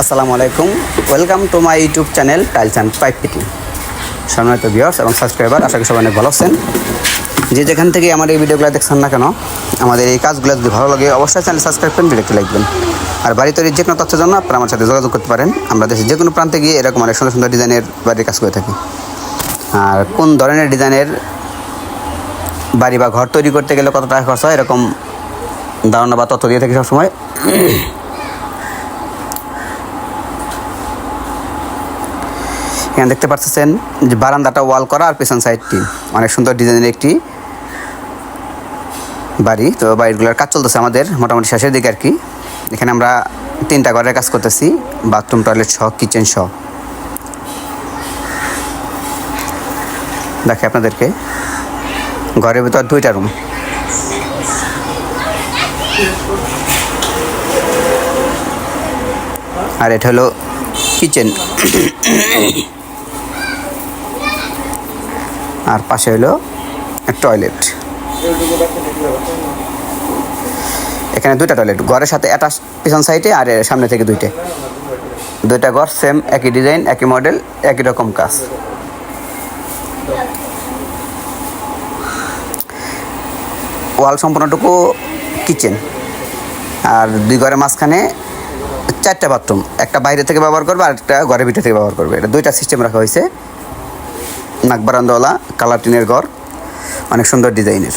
আসসালামু আলাইকুম। Welcome to my YouTube channel tiles and pipe fitting সম্মানিত ভিউয়ার্স এবং সাবস্ক্রাইবার আশা করি সবাই অনেক ভালো আছেন। যে যেখান থেকে আমার এই ভিডিওগুলো দেখছেন না কেন, আমাদের এই কাজগুলো যদি ভালো লাগে, অবশ্যই চ্যানেল সাবস্ক্রাইব করেন ভিডিওটি লিখবেন আর বাড়ি তৈরির যে কোনো তথ্যের জন্য আপনারা আমার সাথে যোগাযোগ করতে পারেন। আমরা দেশের যে কোনো প্রান্তে গিয়ে এরকম অনেক সুন্দর সুন্দর ডিজাইনের বাড়ির কাজ করে থাকি। আর কোন ধরনের ডিজাইনের বাড়ি বা ঘর তৈরি করতে গেলে কত টাকা খরচ হয়, এরকম ধারণা বা তথ্য দিয়ে থাকি সবসময়। এখানে দেখতে পাচ্ছেন যে বারান্দাটা ওয়াল করা আর পেছন সাইডটি। অনেক সুন্দর ডিজাইনের একটি বাড়ি। তো বাড়িগুলোর কাজ চলতেছে আমাদের মোটামুটি শেষের দিকে আর কি। এখানে আমরা তিনটা ঘরের কাজ করতেছি, বাথরুম, টয়লেট সহ, কিচেন সহ। দেখে আপনাদেরকে। ঘরের ভিতর দুইটা রুম। আর এটা হলো কিচেন। আর পাশে হলো টয়লেট এখানে দুইটা টয়লেট ঘরের সাথে অ্যাটাচ পিছন সাইডে আর সামনে থেকে দুইটা। দুইটা ঘর সেম একই ডিজাইন একই মডেল একই রকম কাজ। ওয়াল সম্পূর্ণটুকু কিচেন আর দুই ঘরের মাঝখানে চারটা বাথরুম একটা বাইরে থেকে ব্যবহার করবে আর একটা ঘরের ভিতর থেকে ব্যবহার করবে। এটা দুইটা সিস্টেম রাখা হয়েছে। নাক বারান্দাওয়ালা, কালার টিনের ঘর, অনেক সুন্দর ডিজাইনের।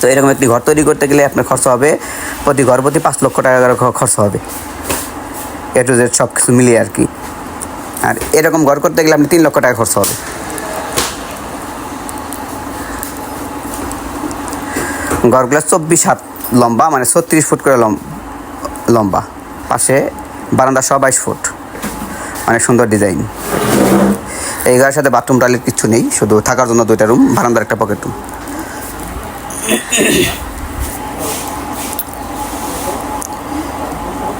তো এরকম একটি ঘর তৈরি করতে গেলে আপনার খরচ হবে প্রতি ঘর প্রতি পাঁচ লক্ষ টাকা করে খরচ হবে। এ টু জেড সব কিছু মিলিয়ে আর কি। আর এরকম ঘর করতে গেলে আপনি তিন লক্ষ টাকা খরচ হবে। ঘরগুলো চব্বিশ হাত লম্বা মানে ছত্রিশ ফুট করে লম- লম্বা। পাশে বারান্দা সহ বাইশ ফুট। অনেক সুন্দর ডিজাইন। এই ঘরের সাথে বাথরুম টয়লেট কিছু নেই, শুধু থাকার জন্য দুইটা রুম বারান্দার একটা পকেট রুম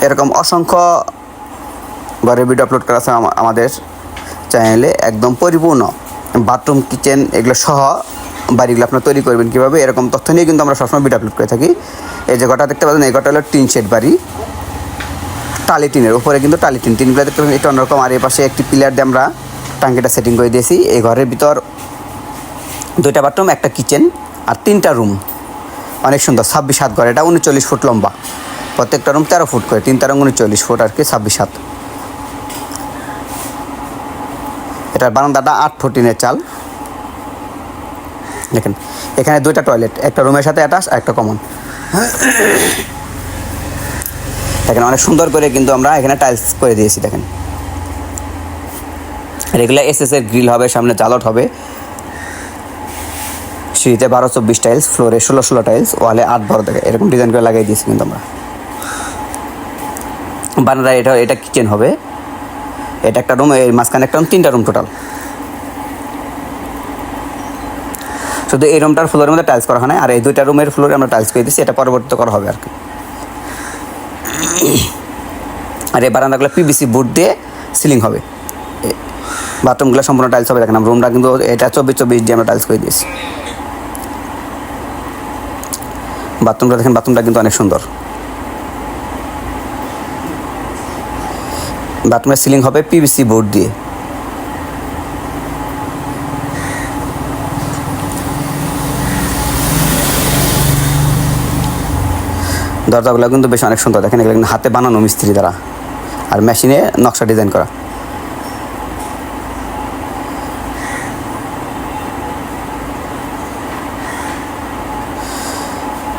এরকম অসংখ্য ঘরের ভিডিও আপলোড করা আছে আমাদের চ্যানেলে একদম পরিপূর্ণ। বাথরুম কিচেন এগুলো সহ বাড়িগুলো আপনারা তৈরি করবেন কীভাবে, এরকম তথ্য নিয়ে কিন্তু আমরা সবসময় ভিডিও আপলোড করে থাকি। এই যে ঘরটা দেখতে পাচ্ছেন, এই ঘরটা হলো টিন শেড বাড়ি। টালি টিনের, উপরে কিন্তু টালি টিন। টিনগুলো দেখতে পাচ্ছেন, এটা অন্যরকম। আর এই পাশে একটি পিলার দিয়ে আমরা টাঙ্কিটা সেটিং করে দিয়েছি। এই ঘরের ভিতর দুইটা বাথরুম একটা কিচেন আর তিনটা রুম অনেক সুন্দর, ছাব্বিশ হাত ঘর। এটা উনচল্লিশ ফুট লম্বা। প্রত্যেকটা রুম তেরো ফুট করে, তিনটা রুম উনচল্লিশ ফুট আর কি, ছাব্বিশ হাত। এটার বারান্দাটা আট ফুট টিনের চাল। দেখেন, এখানে দুইটা টয়লেট একটা রুমের সাথে অ্যাটাচ আর একটা কমন দেখেন, অনেক সুন্দর করে কিন্তু আমরা এখানে টাইলস করে দিয়েছি, দেখেন। রেগুলার এস এস এর গ্রিল হবে, সামনে জালট হবে। সিঁড়িতে বারো চব্বিশ টাইলস ফ্লোরে ষোলো ষোলো টাইলস ওয়ালে আট বারো দেখে এরকম ডিজাইন করে লাগিয়ে দিয়েছি কিন্তু আমরা। বানারা এটা এটা কিচেন হবে। এটা একটা রুম এই মাঝখানে একটা রুম তিনটা রুম টোটাল শুধু এই রুমটার ফ্লোরের মধ্যে টাইলস করা হয় না আর এই দুইটা রুমের ফ্লোরে আমরা টাইলস করে দিচ্ছি এটা পরবর্তীতে করা হবে আর কি। আর এই বারান্দাগুলো পিবিসি বুট দিয়ে সিলিং হবে। বাথরুমগুলো সম্পূর্ণ টাইলস হবে। দেখেন রুমটা কিন্তু এটা চব্বিশ চব্বিশ দিয়ে আমরা টাইলস করে দিয়েছি। বাথরুমটা দেখেন, বাথরুমটা কিন্তু অনেক সুন্দর। বাথরুমের সিলিং হবে পিভিসি বোর্ড দিয়ে। দরজাগুলো কিন্তু বেশ অনেক সুন্দর। দেখেন, এগুলো কিন্তু হাতে বানানো মিস্ত্রি দ্বারা। আর মেশিনে নকশা ডিজাইন করা।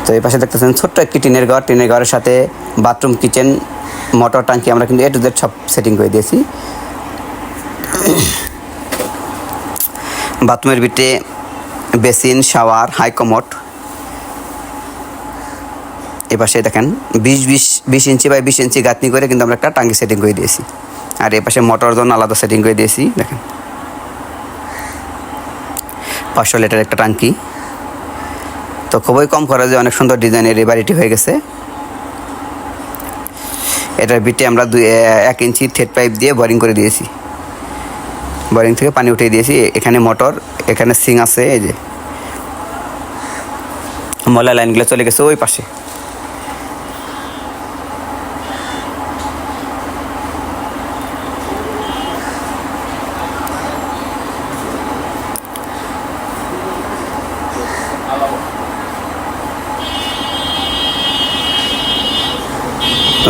তো এই পাশে দেখতেছেন ছোট্ট একটি টিনের ঘর। টিনের ঘরের সাথে বাথরুম, কিচেন, মোটর, ট্যাঙ্কি আমরা কিন্তু এ টু জেড সব সেটিং করে দিয়েছি। বাথরুমের ভিতরে বেসিন, শাওয়ার, হাই কমোড। এ পাশে দেখেন বিশ বিশ বিশ ইঞ্চি বাই বিশ ইঞ্চি গাঁথনি করে কিন্তু আমরা একটা টাঙ্কি সেটিং করে দিয়েছি। আর এ পাশে মোটর জন্য আলাদা সেটিং করে দিয়েছি, দেখেন। পাঁচশো লিটার একটা টাঙ্কি তো খুবই কম খরচে অনেক সুন্দর ডিজাইনের এই বাড়িটি হয়ে গেছে। এটার বিটে আমরা দুই এক ইঞ্চি থেট পাইপ দিয়ে বোরিং করে দিয়েছি। বোরিং থেকে পানি উঠিয়ে দিয়েছি। এখানে মোটর, এখানে সিং আছে, এই যে। মলা লাইনগুলো চলে গেছে ওই পাশে।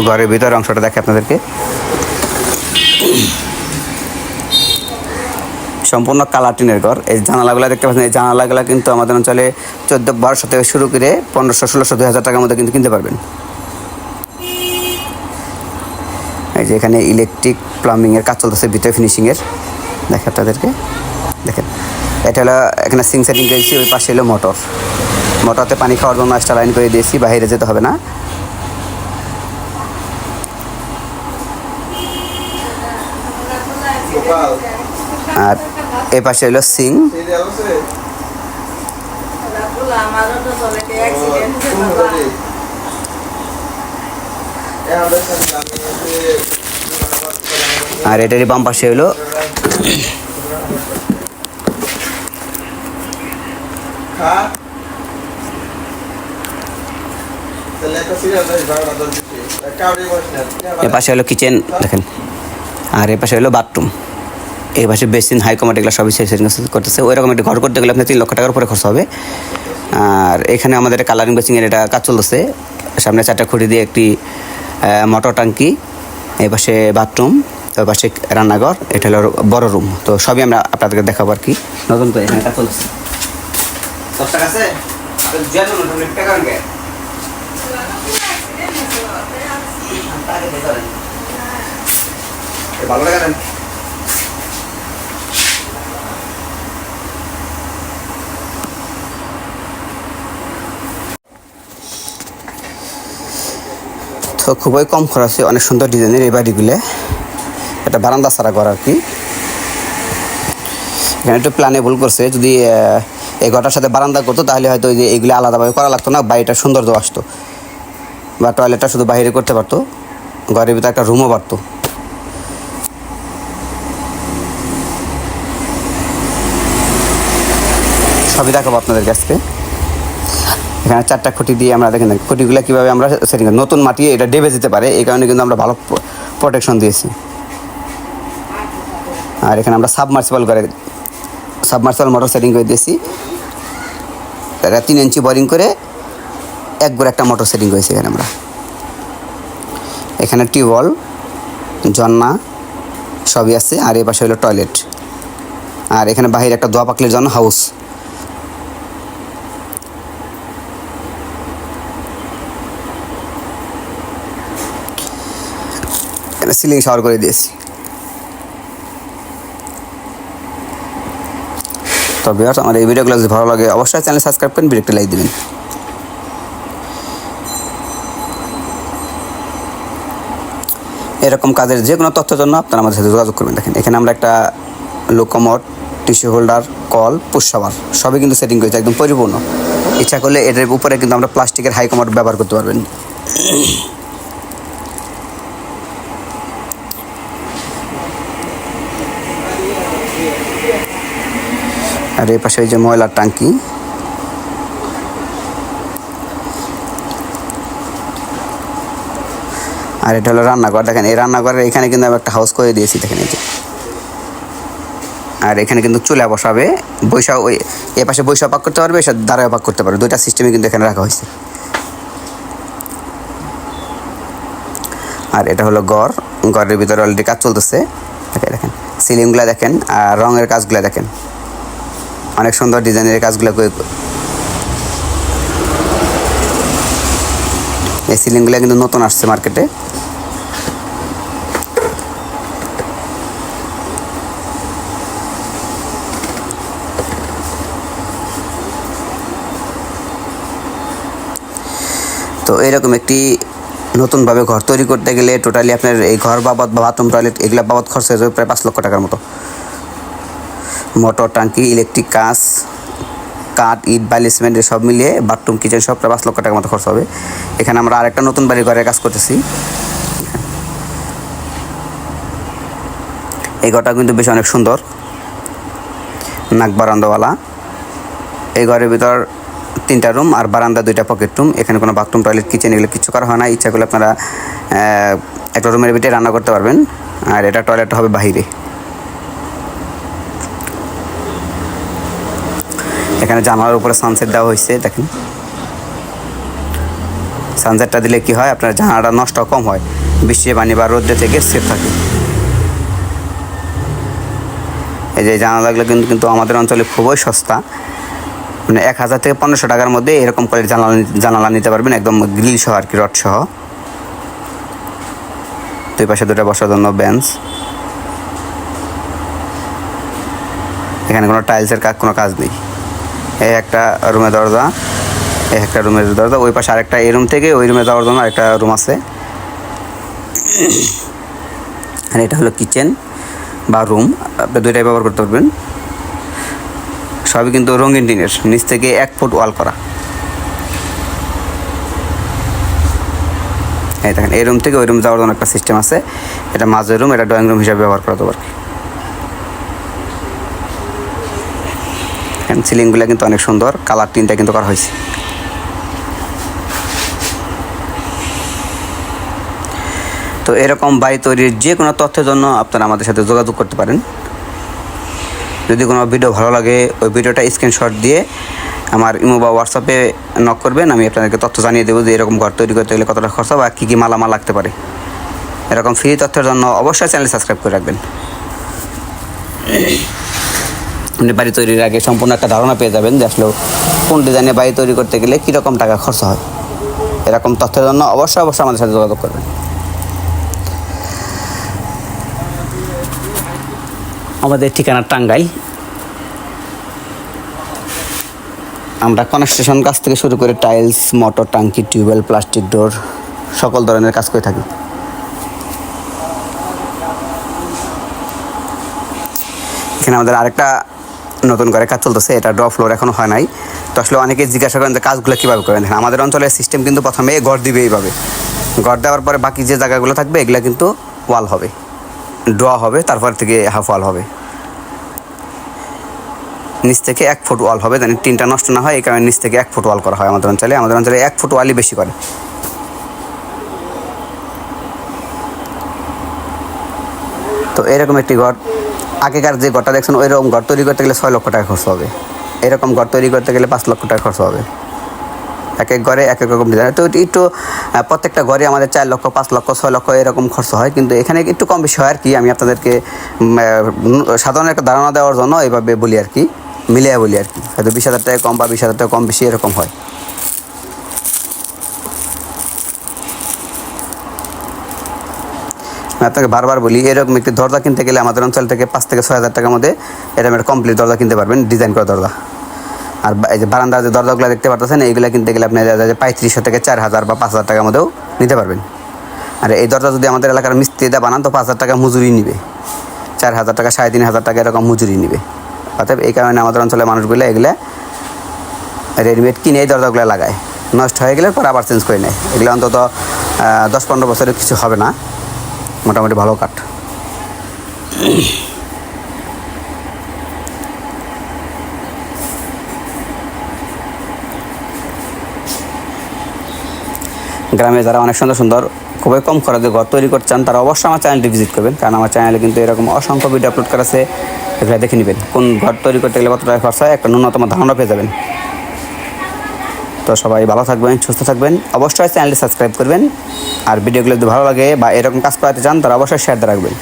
ঘরের ভিতর অংশটা দেখে আপনাদেরকে। সম্পূর্ণ কালার টিনের ঘর। এই জানালাগুলো দেখতে পাচ্ছেন, এই জানালাগুলো কিন্তু আমাদের অঞ্চলে চোদ্দ বারোশো থেকে শুরু করে পনেরোশো, ষোলোশো, দুই হাজার টাকার মধ্যে কিন্তু কিনতে পারবেন। এই যে এখানে ইলেকট্রিক প্লাম্বিংয়ের কাজ চলতেছে, ভিতরে ফিনিশিংয়ের। দেখে আপনাদেরকে। দেখেন, এটা হলো, এখানে সিং সেটিং করেছি, ওই পাশে হলো মোটর। মোটরতে পানি খাওয়ার জন্য একটা লাইন করে দিয়েছি, বাইরে যেতে হবে না। আর এ পাশে হলো সিং। আর এটারই বাম পাশে হলো এ পাশে হলো কিচেন, দেখেন। আর এ পাশে হলো বাথরুম। এই পাশে বেসিন, হাই এগুলো সবই করতেছে। ওই রকম একটা ঘর করতে গেলে আপনার তিন লক্ষ টাকার উপরে খরচ হবে। আর এখানে আমাদের কালারিং বেসিংয়ের এটা কাজ চলতেছে। সামনে চারটা খুঁটি দিয়ে একটি মোটর ট্যাঙ্কি, এই পাশে বাথরুম ওই পাশে রান্নাঘর, এটা হলো বড় রুম তো সবই আমরা আপনাদেরকে দেখাবো আর কি। নতুন করে এখানে কাজ চলছে। ভালো লাগে তো খুবই কম খরচে অনেক সুন্দর ডিজাইনের এই বাড়িগুলো। এটা বারান্দা ছাড়া করা আর কি। এখানে একটু প্ল্যানে ভুল করছে, যদি এই ঘরটার সাথে বারান্দা করতো, তাহলে হয়তো যে এইগুলো আলাদাভাবে করা লাগতো না, বাড়িটা সৌন্দর্য আসতো। বা টয়লেটটা শুধু বাইরে করতে পারতো, ঘরের ভিতরে একটা রুমও পারতো সবই দেখাবো আপনাদের কাছকে এখানে চারটা খুঁটি দিয়ে আমরা দেখেন খুঁটিগুলো কীভাবে আমরা সেটিং নতুন মাটি, এটা ডেবে যেতে পারে, এই কারণে কিন্তু আমরা ভালো প্রোটেকশন দিয়েছি। আর এখানে আমরা সাবমার্সিবল করে সাবমার্সিবল মোটর সেটিং করে দিয়েছি। এটা তিন ইঞ্চি বোরিং করে এক গোড় একটা মোটর সেটিং করেছি এখানে আমরা। এখানে টিউবওয়েল, ঝর্ণা সবই আছে, আর এই পাশে হলো টয়লেট আর এখানে বাহিরে একটা দোয়া পাকলির জন্য হাউস এখানে সিলিং শাওয়ার করে দিয়েছি। তো আমার এই ভিডিওগুলো যদি ভালো লাগে, অবশ্যই চ্যানেল সাবস্ক্রাইব করেন ভিডিওটি লাইক দিবেন। এরকম কাজের যে কোনো তথ্যের জন্য আপনারা আমাদের সাথে যোগাযোগ করবেন। দেখেন, এখানে আমরা একটা লোকোমট টিস্যু হোল্ডার কল পুষাবার সবই কিন্তু সেটিং করেছে, একদম পরিপূর্ণ। ইচ্ছা করলে এটার উপরে কিন্তু আমরা প্লাস্টিকের হাই কমোড ব্যবহার করতে পারবেন। আর এই পাশে ওই যে ময়লার টাঙ্কি আর এটা হলো রান্নাঘর। দেখেন, এই রান্নাঘরের এখানে কিন্তু আমি একটা হাউস করে দিয়েছি, দেখেন এই যে। আর এখানে কিন্তু চুলা বসাবে বৈশা ওই এ পাশে বৈশা পাক করতে পারবে এসব দাঁড়ায় পাক করতে পারবে। দুইটা সিস্টেমই কিন্তু এখানে রাখা হয়েছে। আর এটা হলো ঘর। ঘরের ভিতরে অলরেডি কাজ চলতেছে। দেখেন সিলিংগুলো দেখেন আর রঙের কাজগুলো দেখেন। অনেক সুন্দর ডিজাইনের কাজগুলো এই সিলিংগুলো কিন্তু নতুন আসছে মার্কেটে। তো এরকম একটি নতুনভাবে ঘর তৈরি করতে গেলে টোটালি আপনার এই ঘর বাবদ বা বাথরুম টয়লেট এগুলো বাবদ খরচ হয়ে যাবে প্রায় পাঁচ লক্ষ টাকার মতো। মোটর টাঙ্কি ইলেকট্রিক কাজ কাঠ, ইট, বালি, সিমেন্ট সব মিলিয়ে বাথরুম কিচেন সব প্রায় পাঁচ লক্ষ টাকার মতো খরচ হবে। এখানে আমরা আরেকটা নতুন বাড়ির ঘরের কাজ করতেছি। এই ঘরটা কিন্তু বেশ অনেক সুন্দর। নাক বারান্দাওয়ালা। এই ঘরের ভিতর তিনটা রুম আর বারান্দা দুইটা পকেট রুম এখানে কোনো বাথরুম টয়লেট কিচেন এগুলো কিছু করা হয় না। ইচ্ছা করলে আপনারা একটা রুমের ভিতরে রান্না করতে পারবেন। আর এটা টয়লেট হবে বাহিরে। এখানে জানালার উপরে সানসেট দেওয়া হয়েছে, দেখেন। সানসেটটা দিলে কি হয়? আপনার জানালাটা নষ্ট কম হয়। বৃষ্টি পানি বা রোদ্রে থেকে সেফ থাকে। এই যে জানালাগুলো কিন্তু কিন্তু আমাদের অঞ্চলে খুবই সস্তা। মানে এক হাজার থেকে পনেরোশো টাকার মধ্যে এরকম করে জানালা জানালা নিতে পারবেন, একদম গ্রিল সহ আর কি, রড সহ। দুই পাশে দুটো বসার জন্য বেঞ্চ এখানে কোনো টাইলসের কাজ কোনো কাজ নেই। এই একটা রুমের দরজা, এই একটা রুমের দরজা, ওই পাশে আরেকটা এই রুম থেকে ওই রুমে যাওয়ার জন্য আরেকটা রুম আছে। আর এটা হলো কিচেন বা রুম, আপনি দুইটাই ব্যবহার করতে পারবেন। সবই কিন্তু রঙিন টিনের, নিচ থেকে এক ফুট ওয়াল করা। এই দেখেন, এই রুম থেকে ওই রুম যাওয়ার জন্য একটা সিস্টেম আছে। এটা মাঝের রুম, এটা ড্রয়িং রুম হিসাবে ব্যবহার করা যাবে আর কি। সিলিংগুলো কিন্তু অনেক সুন্দর কালার টিনটা কিন্তু করা হয়েছে। তো এরকম বাড়ি তৈরির যে কোনো তথ্যের জন্য আপনারা আমাদের সাথে যোগাযোগ করতে পারেন। যদি কোনো ভিডিও ভালো লাগে, ওই ভিডিওটা স্ক্রিনশট দিয়ে আমার ইমো বা হোয়াটসঅ্যাপে নক করবেন, আমি আপনাদেরকে তথ্য জানিয়ে দেবো যে এরকম ঘর তৈরি করতে গেলে কতটা খরচা বা কী কী মালামাল লাগতে পারে। এরকম ফ্রি তথ্যের জন্য অবশ্যই চ্যানেল সাবস্ক্রাইব করে রাখবেন। আপনি বাড়ি তৈরির আগে সম্পূর্ণ একটা ধারণা পেয়ে যাবেন যে আসলে কোন ডিজাইনে বাড়ি তৈরি করতে গেলে কীরকম টাকা খরচ হয়। এরকম তথ্যের জন্য অবশ্যই অবশ্যই আমাদের সাথে যোগাযোগ করবেন। আমাদের ঠিকানা টাঙ্গাইল। আমরা কনস্ট্রাকশন কাজ থেকে শুরু করে টাইলস মোটর টাঙ্কি টিউবওয়েল প্লাস্টিক ডোর সকল ধরনের কাজ করে থাকি। এখানে আমাদের আরেকটা নতুন করে কাজ চলতেছে, এটা ড্র ফ্লোর এখনও হয় নাই। তো আসলে অনেকে জিজ্ঞাসা করেন যে কাজগুলো কীভাবে করেন? দেখেন, আমাদের অঞ্চলের সিস্টেম কিন্তু প্রথমে ঘর দিবে এইভাবে। ঘর দেওয়ার পরে বাকি যে জায়গাগুলো থাকবে, এগুলো কিন্তু ওয়াল হবে। ড্র হবে, তারপর থেকে হাফ ওয়াল হবে। নিচ থেকে এক ফুট ওয়াল হবে যেন টিনটা নষ্ট না হয়, এই কারণে নিচ থেকে এক ফুট ওয়াল করা হয় আমাদের অঞ্চলে। আমাদের অঞ্চলে এক ফুট ওয়ালই বেশি করে। তো এরকম একটি ঘর আগেকার যে ঘরটা দেখছেন, ওইরকম ঘর তৈরি করতে গেলে ছয় লক্ষ টাকা খরচ হবে। এরকম ঘর তৈরি করতে গেলে পাঁচ লক্ষ টাকা খরচ হবে। এক এক ঘরে এক এক রকম ডিজাইন তো একটু প্রত্যেকটা ঘরে আমাদের চার লক্ষ, পাঁচ লক্ষ, ছয় লক্ষ এরকম খরচ হয়। কিন্তু এখানে একটু কম বেশি হয় আর কি। আমি আপনাদেরকে সাধারণ একটা ধারণা দেওয়ার জন্য এইভাবে বলি আর কি। মিলিয়ে বলি আর কি। হয়তো বিশ হাজার টাকা কম বা বিশ হাজার টাকা কম বেশি এরকম হয়। আপনাকে বারবার বলি, এরকম একটি দরজা কিনতে গেলে আমাদের অঞ্চল থেকে পাঁচ থেকে ছয় হাজার টাকার মধ্যে এরকম একটা কমপ্লিট দরজা কিনতে পারবেন ডিজাইন করা দরজা। আর এই যে বারান্দার যে দরজাগুলো দেখতে পাচ্ছেন এইগুলো কিনতে গেলে আপনি পঁয়ত্রিশশো থেকে চার হাজার বা পাঁচ হাজার টাকার মধ্যেও নিতে পারবেন। আর এই দরজা যদি আমাদের এলাকার মিস্ত্রিটা বানান, তো পাঁচ হাজার টাকা মজুরি নিবে। চার হাজার টাকা, সাড়ে তিন হাজার টাকা এরকম মজুরি নিবে। অর্থাৎ এই কারণে আমাদের অঞ্চলের মানুষগুলো এগুলো রেডিমেড কিনে এই দরজাগুলো লাগায়। নষ্ট হয়ে গেলে পর আবার চেঞ্জ করে নেয়। এগুলো অন্তত দশ পনেরো বছরের কিছু হবে না। মোটামুটি ভালো কাঠ। গ্রামে যারা অনেক সুন্দর সুন্দর, খুবই কম খরচে ঘর তৈরি করতে চান তারা অবশ্যই আমার চ্যানেলটি ভিজিট করবেন, কারণ আমার চ্যানেলে কিন্তু এরকম অসংখ্য ভিডিও আপলোড করা আছে, এগুলো দেখে নেবেন। কোন ঘর তৈরি করতে গেলে কত টাকা খরচ একটা ন্যূনতম ধারণা পেয়ে যাবেন। তো সবাই ভালো থাকবেন, সুস্থ থাকবেন। অবশ্যই চ্যানেলটি সাবস্ক্রাইব করবেন। আর ভিডিওগুলো যদি ভালো লাগে বা এরকম কাজ করাতে চান তারা অবশ্যই শেয়ার রাখবেন।